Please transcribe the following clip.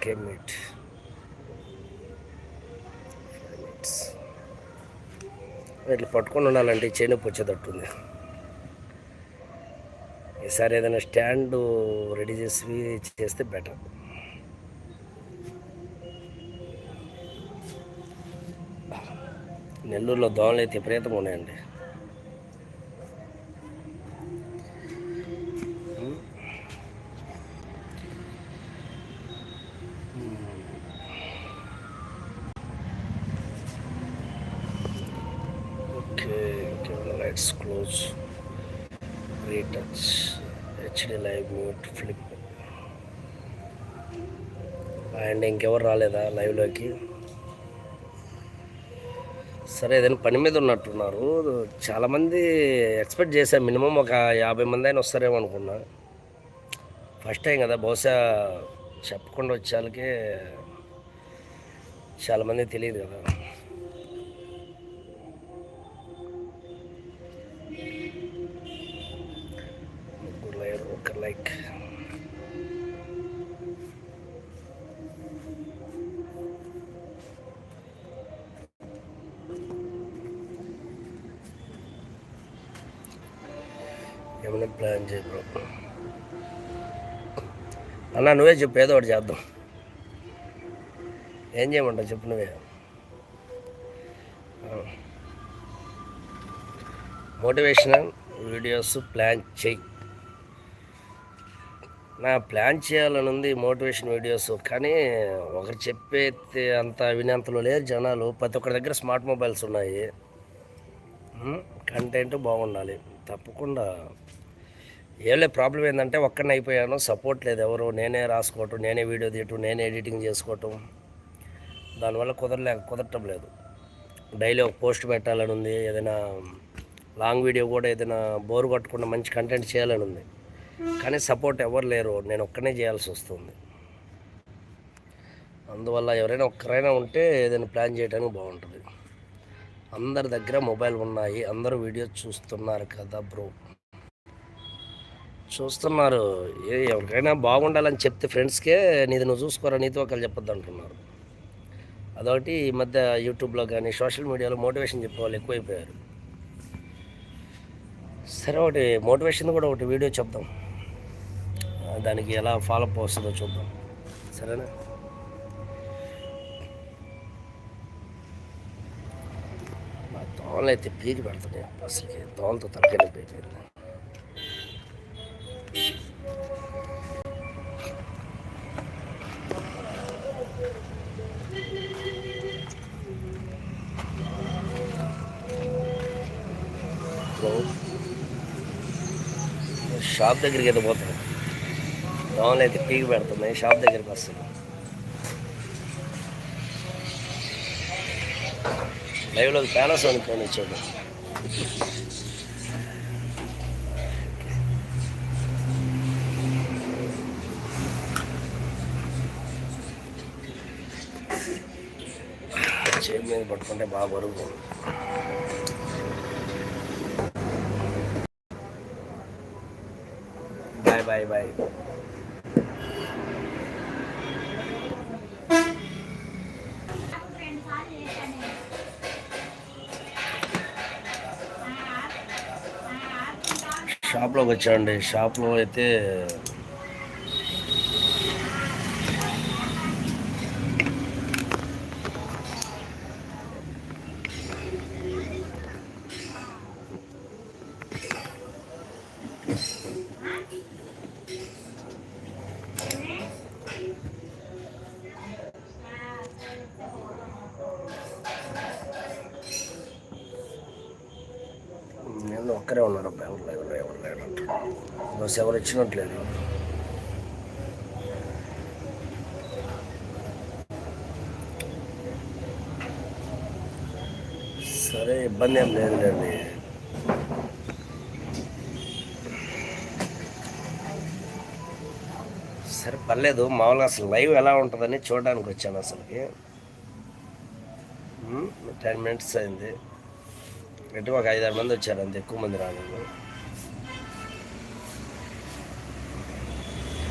Okay meet ఇట్లా పట్టుకొని ఉండాలంటే ఈ వచ్చేటట్టుంది ఈసారి ఏదైనా స్టాండ్ రెడీ చేసి చేస్తే బెటర్. నెల్లూరులో దోమలు అయితే విపరీతంగా ఉన్నాయండి okay camera lights close retouch HD live mute flip and ఇంకెవరు రాలేదా లైవ్లోకి సరే ఏదైనా పని మీద ఉన్నట్టున్నారు. చాలామంది ఎక్స్పెక్ట్ చేశాను మినిమం ఒక యాభై మంది అయినా వస్తారేమో అనుకున్నా. ఫస్ట్ టైం కదా బహుశా చెప్పకుండా వచ్చేళ్ళకే చాలామంది తెలియదు కదా. లైక్ ఏమైనా ప్లాన్ చేయ బ్రో అన్న నువ్వే చెప్పు ఏదో ఒకటి చేద్దాం. ఏం చేయమంటావు? చెప్పు నువ్వే. మోటివేషనల్ వీడియోస్ ప్లాన్ చెయ్యి నా ప్లాన్ చేయాలని ఉంది మోటివేషన్ వీడియోస్ కానీ ఒకరు చెప్పే అంత వినంతలో లేరు జనాలు. ప్రతి ఒక్కరి దగ్గర స్మార్ట్ మొబైల్స్ ఉన్నాయి. కంటెంట్ బాగుండాలి. తప్పకుండా. ఏలే ప్రాబ్లం ఏంటంటే ఒక్కడిని అయిపోయాను. సపోర్ట్ లేదు ఎవరు. నేనే రాసుకోవటం నేనే వీడియో తీయటం నేనే ఎడిటింగ్ చేసుకోవటం. దానివల్ల కుదరలే కుదరటం లేదు. డైలీ ఒక పోస్ట్ పెట్టాలని ఉంది ఏదైనా లాంగ్ వీడియో కూడా ఏదైనా బోర్ కొట్టకుండా మంచి కంటెంట్ చేయాలని ఉంది కానీ సపోర్ట్ ఎవరు లేరు. నేను ఒక్కనే చేయాల్సి వస్తుంది. అందువల్ల ఎవరైనా ఒక్కరైనా ఉంటే ఏదైనా ప్లాన్ చేయడానికి బాగుంటుంది. అందరి దగ్గర మొబైల్ ఉన్నాయి. అందరూ వీడియో చూస్తున్నారు కదా బ్రో. చూస్తున్నారు. ఏ ఎవరికైనా బాగుండాలని చెప్తే ఫ్రెండ్స్కే నీది నువ్వు చూసుకోరా నీతో ఒకళ్ళు చెప్పొద్దు అంటున్నారు. అదొకటి. ఈ మధ్య యూట్యూబ్లో కానీ సోషల్ మీడియాలో మోటివేషన్ చెప్పేవాళ్ళు ఎక్కువైపోయారు. సరే ఒకటి మోటివేషన్ కూడా ఒకటి వీడియో చెప్దాం. దానికి ఎలా ఫాలోఅప్ వస్తుందో చూద్దాం. సరేనా? మా దోమలు అయితే పీకి పెడుతున్నాయి అసలుకి దోమలతో తలకాయ నొప్పి షాప్ దగ్గరికి అయితే పోతాను. దోమలు అయితే పీకి పెడుతున్నాయి షాప్ దగ్గరికి వస్తుంది లైవ్లో పానాసోనిక్ ఫోన్ ఇచ్చాడు. చేతి మీద పట్టుకుంటే బాగా బరువు. బాయ్ బాయ్ బాయ్ షాప్లోకి వచ్చామండి. షాప్లో అయితే ఒక్కరే ఉన్నారు అబ్బాయి ఎవరు లేరు ఎవరు లేరు బస్ ఎవరు ఇచ్చినట్లేదు. సరే ఇబ్బంది ఏం లేదులేండి సరే పర్లేదు మామూలుగా అసలు లైవ్ ఎలా ఉంటుందని చూడడానికి వచ్చాను అసలుకి. టెన్ మినిట్స్ అయింది. ఎటు ఒక ఐదారు మంది వచ్చారు అంత ఎక్కువ మంది రాలేదు.